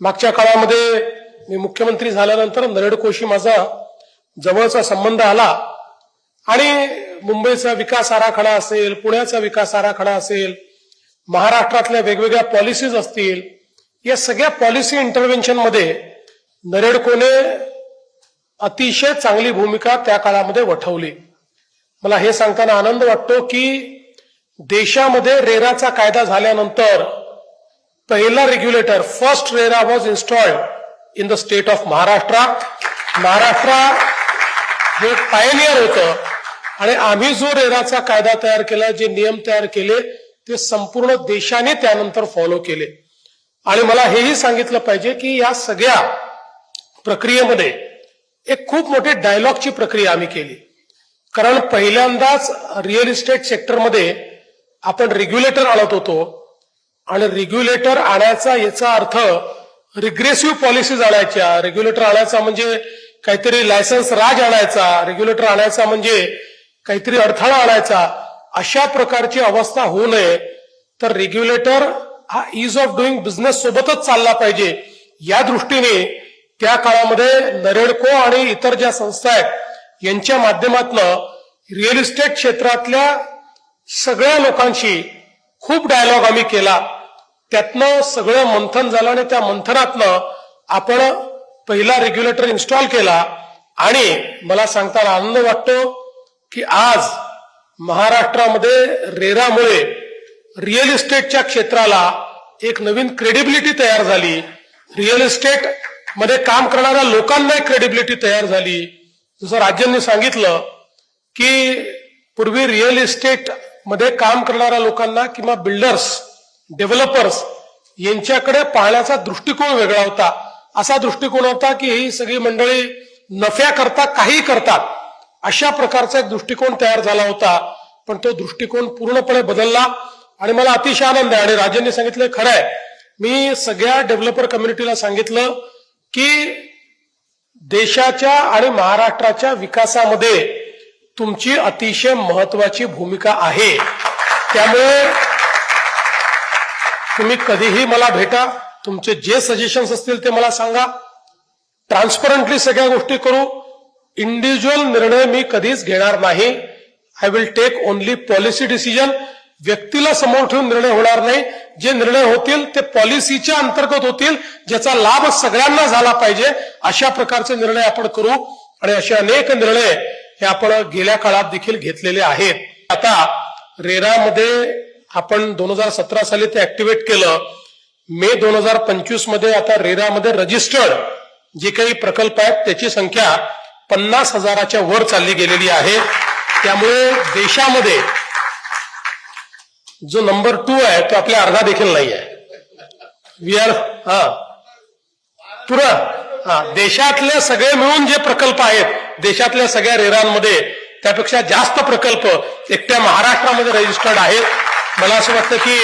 मागच्या काळामध्ये मी मुख्यमंत्री झाल्यानंतर नरडकोशी माझा जवळचा संबंध आला. आणि मुंबईचा विकास आराखडा असेल पुण्याचा विकास आराखडा असेल महाराष्ट्रातल्या वेगवेगळ्या पॉलिसीज असतील या सगळ्या पॉलिसी इंटरव्हेन्शनमध्ये नरेडकोने अतिशय चांगली भूमिका त्या काळामध्ये वठवली. मला हे सांगताना आनंद वाटतो की देशामध्ये रेराचा कायदा झाल्यानंतर पहिला regulator first RERA was installed in the state of Maharashtra Maharashtra हे पायनियर होतं. आणि आम्ही जो रेराचा कायदा तयार केला जे नियम तयार केले ते संपूर्ण देशाने त्यानंतर फॉलो केले. आणि मला हेही सांगितलं पाहिजे की या सगळ्या प्रक्रियेमध्ये एक खूप मोठी डायलॉगची प्रक्रिया आम्ही केली. कारण पहिल्यांदाच रिअल इस्टेट सेक्टरमध्ये आपण रेग्युलेटर आणत होतो. आणि रेग्युलेटर आणायचा याचा अर्थ रिग्रेसिव्ह पॉलिसीज आणायच्या रेग्युलेटर आणायचा म्हणजे काहीतरी लायसन्स राज आणायचा. रेग्युलेटर आणायचा म्हणजे काहीतरी अडथळा आणायचा. अशा प्रकारची अवस्था होऊ नये. तर रेग्युलेटर हा इज ऑफ डुईंग बिझनेस सोबतच चालला पाहिजे. या दृष्टीने त्या काळामध्ये नरेडको आणि इतर ज्या संस्था आहेत यांच्या माध्यमातनं रिअल इस्टेट क्षेत्रातल्या सगळ्या लोकांशी खूप डायलॉग आम्ही केला. त्यातनं सगळं मंथन झालं आणि त्या मंथनातनं आपण पहिला रेग्युलेटर इन्स्टॉल केला आणि मला सांगताना आनंद वाटतो की आज महाराष्ट्रामध्ये रेरामुळे रिअल इस्टेटच्या क्षेत्राला एक नवीन क्रेडिबिलिटी तयार झाली. रिअल इस्टेटमध्ये काम करणाऱ्या लोकांना एक क्रेडिबिलिटी तयार झाली. जसं राज्यांनी सांगितलं की पूर्वी रिअल इस्टेटमध्ये काम करणाऱ्या लोकांना किंवा बिल्डर्स डेव्हलपर्स यांच्याकडे पाहण्याचा दृष्टिकोन वेगळा होता. असा दृष्टिकोन होता की ही सगळी मंडळी नफ्याकरता काही करतात. अशा प्रकारचा एक दृष्टिकोन तयार झाला होता. पण तो दृष्टिकोन पूर्णपणे बदलला आणि मला अतिशय आनंद आहे. आणि राजांनी सांगितलं खरं आहे. मी सगळ्या डेव्हलपर कम्युनिटीला सांगितलं की देशाच्या आणि महाराष्ट्राच्या विकासामध्ये तुमची अतिशय महत्वाची भूमिका आहे. त्यामुळे तुम्ही कधीही मला भेटा तुमचे जे सजेशन्स असतील ते मला सांगा. ट्रान्सपरंटली सगळ्या गोष्टी करू. इंडिव्हिज्युअल निर्णय मी कधीच घेणार नाही. I will take only policy decision व्यक्तीला समोर ठेवून निर्णय होणार नाही. जे निर्णय होतील ते पॉलिसीच्या अंतर्गत होतील ज्याचा लाभ सगळ्यांना झाला पाहिजे. अशा प्रकारचे निर्णय आपण करू आणि असे अनेक निर्णय हे आपण गेल्या काळात देखील घेतलेले आहेत. आता रेरामध्ये आपण दोन हजार सतरा साली ते ऍक्टिव्हेट केलं. मे दोन हजार पंचवीसमध्ये आता रेरामध्ये रजिस्टर्ड जे काही प्रकल्प आहेत त्याची संख्या पन्नास हजाराच्या वर चालली गेलेली आहे. त्यामुळे देशामध्ये जो नंबर टू आहे तो आपल्या अर्धा देखील नाही आहे. वी आर हा. पुरा हा. देशातले सगळे मिळून जे प्रकल्प आहेत देशातल्या सगळ्या रेरांमध्ये त्यापेक्षा जास्त प्रकल्प एकट्या महाराष्ट्रामध्ये रजिस्टर्ड आहेत. मला असं वाटतं की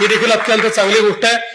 ही देखील अत्यंत चांगली गोष्ट आहे.